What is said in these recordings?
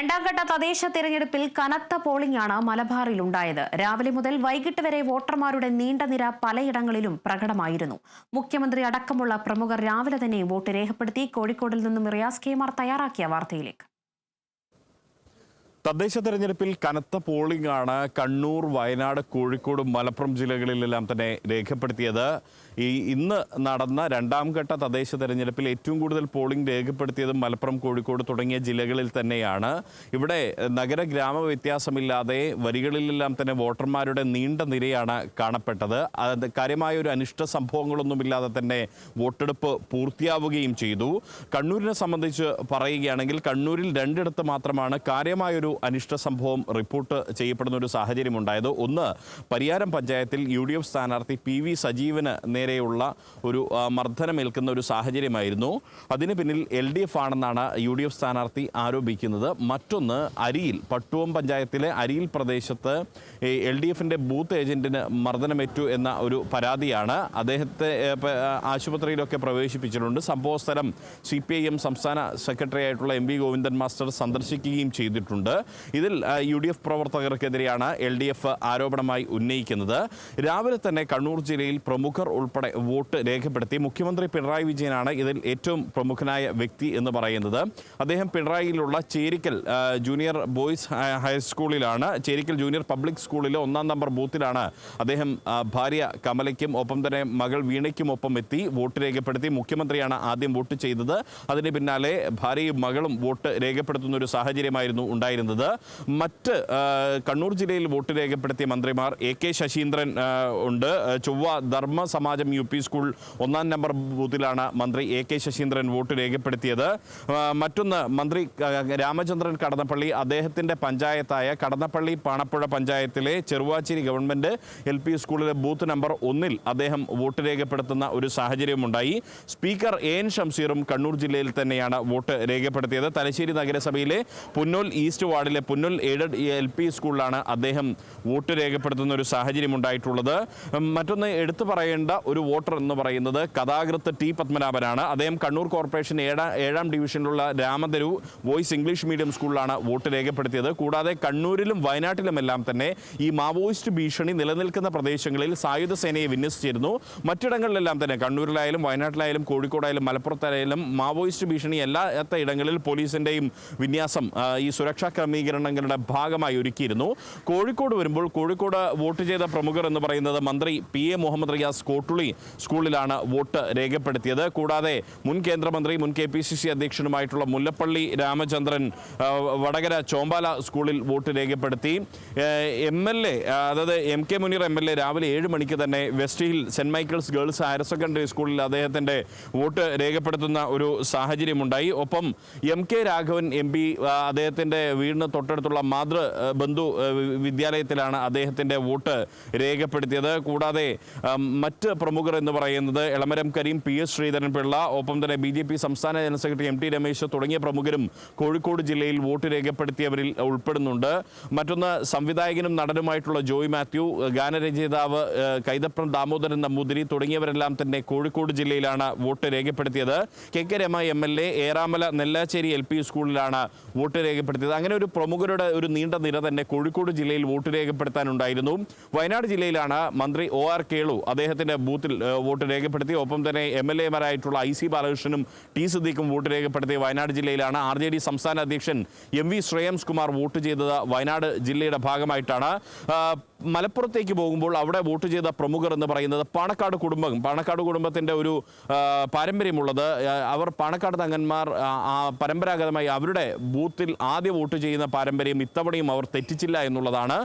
രണ്ടാം ഘട്ട തദ്ദേശ തെരഞ്ഞെടുപ്പിൽ കനത്ത പോളിംഗാണ് മലബാറിൽ ഉണ്ടായത് രാവിലെ മുതൽ വൈകിട്ട് വരെ വോട്ടർമാരുടെ നീണ്ട നിര പലയിടങ്ങളിലും പ്രകടമായിരുന്നു. മുഖ്യമന്ത്രി അടക്കമുള്ള പ്രമുഖർ രാവിലെ തന്നെ വോട്ട് രേഖപ്പെടുത്തി കോഴിക്കോടിൽ നിന്നും റിയാസ് കെമാർ തയ്യാറാക്കിയ വാർത്തയിലേക്ക്. തദ്ദേശ തെരഞ്ഞെടുപ്പിൽ കനത്ത പോളിംഗ് ആണ് കണ്ണൂർ വയനാട് കോഴിക്കോട് മലപ്പുറം ജില്ലകളിലെല്ലാം തന്നെ രേഖപ്പെടുത്തിയത്. ഈ ഇന്ന് നടന്ന രണ്ടാം ഘട്ട തദ്ദേശ തെരഞ്ഞെടുപ്പിൽ ഏറ്റവും കൂടുതൽ പോളിംഗ് രേഖപ്പെടുത്തിയത് മലപ്പുറം കോഴിക്കോട് തുടങ്ങിയ ജില്ലകളിൽ തന്നെയാണ്. ഇവിടെ നഗര ഗ്രാമ വ്യത്യാസമില്ലാതെ വരികളിലെല്ലാം തന്നെ വോട്ടർമാരുടെ നീണ്ട നിരയാണ് കാണപ്പെട്ടത്. അത് കാര്യമായ ഒരു അനിഷ്ട സംഭവങ്ങളൊന്നുമില്ലാതെ തന്നെ വോട്ടെടുപ്പ് പൂർത്തിയാവുകയും ചെയ്തു. കണ്ണൂരിനെ സംബന്ധിച്ച് പറയുകയാണെങ്കിൽ കണ്ണൂരിൽ രണ്ടിടത്ത് മാത്രമാണ് കാര്യമായൊരു അനിഷ്ട സംഭവം റിപ്പോർട്ട് ചെയ്യപ്പെടുന്ന ഒരു സാഹചര്യം ഉണ്ടായത് ഒന്ന് പരിയാരം പഞ്ചായത്തിൽ യു ഡി എഫ് സ്ഥാനാർത്ഥി പി വി സജീവന് നേരെയുള്ള ഒരു മർദ്ദനമേൽക്കുന്ന ഒരു സാഹചര്യമായിരുന്നു. അതിന് പിന്നിൽ എൽ ഡി എഫ് ആണെന്നാണ് യു ഡി എഫ് സ്ഥാനാർത്ഥി ആരോപിക്കുന്നത്. മറ്റൊന്ന് അരിയിൽ പട്ടുവം പഞ്ചായത്തിലെ അരിയിൽ പ്രദേശത്ത് എൽ ഡി എഫിന്റെ ബൂത്ത് ഏജന്റിന് മർദ്ദനമേറ്റു എന്ന ഒരു പരാതിയാണ്. അദ്ദേഹത്തെ ആശുപത്രിയിലൊക്കെ പ്രവേശിപ്പിച്ചിട്ടുണ്ട്. സംഭവസ്ഥലം സി പി ഐ എം സംസ്ഥാന സെക്രട്ടറി ആയിട്ടുള്ള എം വി ഗോവിന്ദൻ മാസ്റ്റർ സന്ദർശിക്കുകയും ചെയ്തിട്ടുണ്ട്. ഇതിൽ യു ഡി എഫ് പ്രവർത്തകർക്കെതിരെയാണ് എൽ ഡി എഫ് ആരോപണമായി ഉന്നയിക്കുന്നത്. രാവിലെ തന്നെ കണ്ണൂർ ജില്ലയിൽ പ്രമുഖർ ഉൾപ്പെടെ വോട്ട് രേഖപ്പെടുത്തി. മുഖ്യമന്ത്രി പിണറായി വിജയനാണ് ഇതിൽ ഏറ്റവും പ്രമുഖനായ വ്യക്തി എന്ന് പറയുന്നത്. അദ്ദേഹം പിണറായിയിലുള്ള ചേരിക്കൽ ജൂനിയർ ബോയ്സ് ഹൈസ്കൂളിലാണ്. ചേരിക്കൽ ജൂനിയർ പബ്ലിക് സ്കൂളിലെ ഒന്നാം നമ്പർ ബൂത്തിലാണ് അദ്ദേഹം ഭാര്യ കമലയ്ക്കും ഒപ്പം തന്നെ മകൾ വീണയ്ക്കും ഒപ്പം എത്തി വോട്ട് രേഖപ്പെടുത്തി. മുഖ്യമന്ത്രിയാണ് ആദ്യം വോട്ട് ചെയ്തത്. അതിന് പിന്നാലെ ഭാര്യയും മകളും വോട്ട് രേഖപ്പെടുത്തുന്ന ഒരു സാഹചര്യമായിരുന്നു ഉണ്ടായിരുന്നത്. മറ്റ് ആ, കണ്ണൂർ ജില്ലയിൽ വോട്ട് രേഖപ്പെടുത്തിയ മന്ത്രിമാർ എ കെ ശശീന്ദ്രൻ ഉണ്ട്. Chovva Dharma Samajam U P school ഒന്നാം നമ്പർ ബൂത്തിലാണ് മന്ത്രി എ കെ ശശീന്ദ്രൻ വോട്ട് രേഖപ്പെടുത്തിയത്. മറ്റൊന്ന് മന്ത്രി രാമചന്ദ്രൻ കടന്നപ്പള്ളി അദ്ദേഹത്തിന്റെ പഞ്ചായത്തായ കടന്നപ്പള്ളി പാണപ്പുഴ പഞ്ചായത്തിലെ ചെറുവാച്ചേരി ഗവൺമെന്റ് എൽ പി സ്കൂളിലെ ബൂത്ത് നമ്പർ ഒന്നിൽ അദ്ദേഹം വോട്ട് രേഖപ്പെടുത്തുന്ന ഒരു സാഹചര്യമുണ്ടായി. സ്പീക്കർ എ എൻ ഷംസീറും കണ്ണൂർ ജില്ലയിൽ തന്നെയാണ് വോട്ട് രേഖപ്പെടുത്തിയത്. തലശ്ശേരി നഗരസഭയിലെ പുന്നോൽ ഈസ്റ്റ് വാർഡിലെ പുന്നൽ എയ്ഡഡ് എൽ പി സ്കൂളിലാണ് അദ്ദേഹം വോട്ട് രേഖപ്പെടുത്തുന്ന ഒരു സാഹചര്യം ഉണ്ടായിട്ടുള്ളത്. മറ്റൊന്ന് എടുത്തു പറയേണ്ട ഒരു വോട്ടർ എന്ന് പറയുന്നത് കഥാകൃത്ത് ടി പത്മനാഭനാണ്. അദ്ദേഹം കണ്ണൂർ കോർപ്പറേഷൻ ഏഴാം ഏഴാം ഡിവിഷനിലുള്ള രാമതരു വോയിസ് ഇംഗ്ലീഷ് മീഡിയം സ്കൂളിലാണ് വോട്ട് രേഖപ്പെടുത്തിയത്. കൂടാതെ കണ്ണൂരിലും വയനാട്ടിലുമെല്ലാം തന്നെ ഈ മാവോയിസ്റ്റ് ഭീഷണി നിലനിൽക്കുന്ന പ്രദേശങ്ങളിൽ സായുധ സേനയെ വിന്യസിച്ചിരുന്നു. മറ്റിടങ്ങളിലെല്ലാം തന്നെ കണ്ണൂരിലായാലും വയനാട്ടിലായാലും കോഴിക്കോടായാലും മലപ്പുറത്തായാലും മാവോയിസ്റ്റ് ഭീഷണി എല്ലാത്ത ഇടങ്ങളിൽ പോലീസിന്റെയും വിന്യാസം ഈ സുരക്ഷാ ക്രമീകരണങ്ങളുടെ ഭാഗമായി ഒരുക്കിയിരുന്നു. കോഴിക്കോട് വരുമ്പോൾ കോഴിക്കോട് വോട്ട് ചെയ്ത പ്രമുഖർ എന്ന് പറയുന്നത് മന്ത്രി പി എ മുഹമ്മദ് റിയാസ് കോട്ടുളി സ്കൂളിലാണ് വോട്ട് രേഖപ്പെടുത്തിയത്. കൂടാതെ മുൻ കേന്ദ്രമന്ത്രി മുൻ കെ പി സി സി അധ്യക്ഷനുമായിട്ടുള്ള മുല്ലപ്പള്ളി രാമചന്ദ്രൻ വടകര ചോമ്പാല സ്കൂളിൽ വോട്ട് രേഖപ്പെടുത്തി. എം എൽ എ അതായത് M K Muneer M L A രാവിലെ ഏഴ് മണിക്ക് തന്നെ West Hill Saint Michael's girls higher secondary സ്കൂളിൽ അദ്ദേഹത്തിന്റെ വോട്ട് രേഖപ്പെടുത്തുന്ന ഒരു സാഹചര്യമുണ്ടായി. ഒപ്പം M K Raghavan M P അദ്ദേഹത്തിന്റെ വീടിന് തൊട്ടടുത്തുള്ള മാതൃ ബന്ധു വിദ്യാലയത്തിലാണ് അദ്ദേഹത്തിന്റെ വോട്ട് രേഖപ്പെടുത്തിയത്. കൂടാതെ മറ്റ് പ്രമുഖർ എന്ന് പറയുന്നത് എളമരം കരീം പി എസ് ശ്രീധരൻ പിള്ള ഒപ്പം തന്നെ ബി ജെ പി സംസ്ഥാന general secretary M T Ramesh തുടങ്ങിയ പ്രമുഖരും കോഴിക്കോട് ജില്ലയിൽ വോട്ട് രേഖപ്പെടുത്തിയവരിൽ ഉൾപ്പെടുന്നുണ്ട്. മറ്റൊന്ന് സംവിധായകനും നടനുമായിട്ടുള്ള ജോയ് മാത്യു ഗാനരചയിതാവ് കൈതപ്രം ദാമോദരൻ നമ്പൂതിരി തുടങ്ങിയവരെല്ലാം തന്നെ കോഴിക്കോട് ജില്ലയിലാണ് വോട്ട് രേഖപ്പെടുത്തിയത്. K K Rema M L A Eramala Nellachery L P സ്കൂളിലാണ് വോട്ട് രേഖപ്പെടുത്തിയത്. അങ്ങനെ ഒരു പ്രമുഖരുടെ ഒരു നീണ്ട നിര തന്നെ കോഴിക്കോട് ജില്ലയിൽ വോട്ട് രേഖപ്പെടുത്താനുണ്ടായിരുന്നു. വയനാട് ജില്ലയിലാണ് മന്ത്രി ഒ ആർ കേളു അദ്ദേഹത്തിന്റെ ബൂത്തിൽ വോട്ട് രേഖപ്പെടുത്തി. ഒപ്പം തന്നെ എം എൽ എമാരായിട്ടുള്ള ഐ സി ബാലകൃഷ്ണനും ടി സിദ്ദീഖും വോട്ട് രേഖപ്പെടുത്തിയ വയനാട് ജില്ലയിലാണ് ആർ ജെ ഡി സംസ്ഥാന അധ്യക്ഷൻ M V Shreyams Kumar vote ചെയ്തത് വയനാട് ജില്ലയുടെ ഭാഗമായിട്ടാണ്. മലപ്പുറത്തേക്ക് പോകുമ്പോൾ അവിടെ വോട്ട് ചെയ്ത പ്രമുഖർ എന്ന് പറയുന്നത് പാണക്കാട് കുടുംബം പാണക്കാട് കുടുംബത്തിന്റെ ഒരു പാരമ്പര്യമുള്ളത്. അവർ പാണക്കാട് തങ്ങന്മാർ പരമ്പരാഗതമായി അവരുടെ ബൂത്തിൽ ആദ്യ വോട്ട് ചെയ്യുന്ന പാരമ്പര്യം ഇത്തവണയും അവർ തെറ്റിച്ചില്ല എന്നുള്ളതാണ്.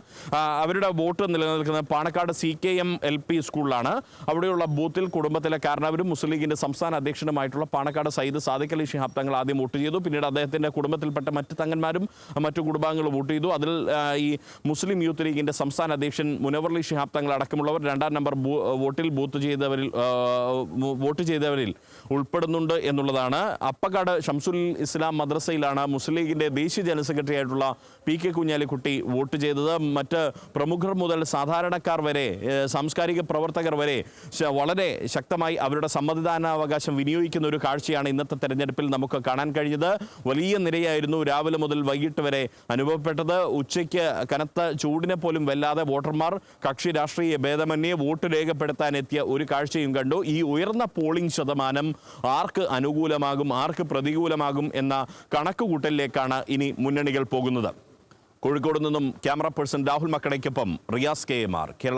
അവരുടെ വോട്ട് നിലനിൽക്കുന്നത് Panakkad C K M L P സ്കൂളിലാണ്. അവിടെയുള്ള ബൂത്തിൽ കുടുംബത്തിലെ കാരണവരും മുസ്ലിം ലീഗിന്റെ സംസ്ഥാന അധ്യക്ഷനുമായിട്ടുള്ള പാണക്കാട് സയ്യിദ് സാദിഖ് അലി ഷിഹാബ് തങ്ങൾ ആദ്യം വോട്ട് ചെയ്തു. പിന്നീട് അദ്ദേഹത്തിന്റെ കുടുംബത്തിൽപ്പെട്ട മറ്റ് തങ്ങന്മാരും മറ്റു കുടുംബാംഗങ്ങളും വോട്ട് ചെയ്തു. അതിൽ ഈ മുസ്ലിം യൂത്ത് ലീഗിന്റെ സംസ്ഥാന അധ്യക്ഷൻ മുനവർലി ഷിഹാബ് തങ്ങൾ അടക്കമുള്ളവർ രണ്ടാം നമ്പർ വോട്ടിൽ ബൂത്ത് ചെയ്തവരിൽ വോട്ട് ചെയ്തവരിൽ ഉൾപ്പെടുന്നുണ്ട് എന്നുള്ളതാണ്. അപ്പക്കാട് ഷംസുൽ ഇസ്ലാം മദ്രസയിലാണ് മുസ്ലിം ലീഗിന്റെ ദേശീയ ജനറൽ സെക്രട്ടറി ആയിട്ടുള്ള പി കെ കുഞ്ഞാലിക്കുട്ടി വോട്ട് ചെയ്തത്. മറ്റ് പ്രമുഖർ മുതൽ സാധാരണക്കാർ വരെ സാംസ്കാരിക പ്രവർത്തകർ വരെ വളരെ ശക്തമായി അവരുടെ സമ്മതിദാനാവകാശം വിനിയോഗിക്കുന്ന ഒരു കാഴ്ചയാണ് ഇന്നത്തെ തെരഞ്ഞെടുപ്പിൽ നമുക്ക് കാണാൻ കഴിഞ്ഞത്. വലിയ നിരയായിരുന്നു രാവിലെ മുതൽ വൈകിട്ട് വരെ അനുഭവപ്പെട്ടത്. ഉച്ചയ്ക്ക് കനത്ത ചൂടിനെ പോലും വെല്ലാതെ വോട്ടർമാർ കക്ഷി രാഷ്ട്രീയ ഭേദമന്യേ വോട്ട് രേഖപ്പെടുത്താൻ എത്തിയ ഒരു കാഴ്ചയും കണ്ടു. ഈ ഉയർന്ന പോളിംഗ് ശതമാനം ആർക്ക് അനുകൂലമാകും ആർക്ക് പ്രതികൂലമാകും എന്ന കണക്കുകൂട്ടലിലേക്കാണ് ഇനി മുന്നണികൾ പോകുന്നത്. കോഴിക്കോട് നിന്നും ക്യാമറ പേഴ്സൺ രാഹുൽ മക്കടയ്ക്കൊപ്പം റിയാസ് കെ എം കേരള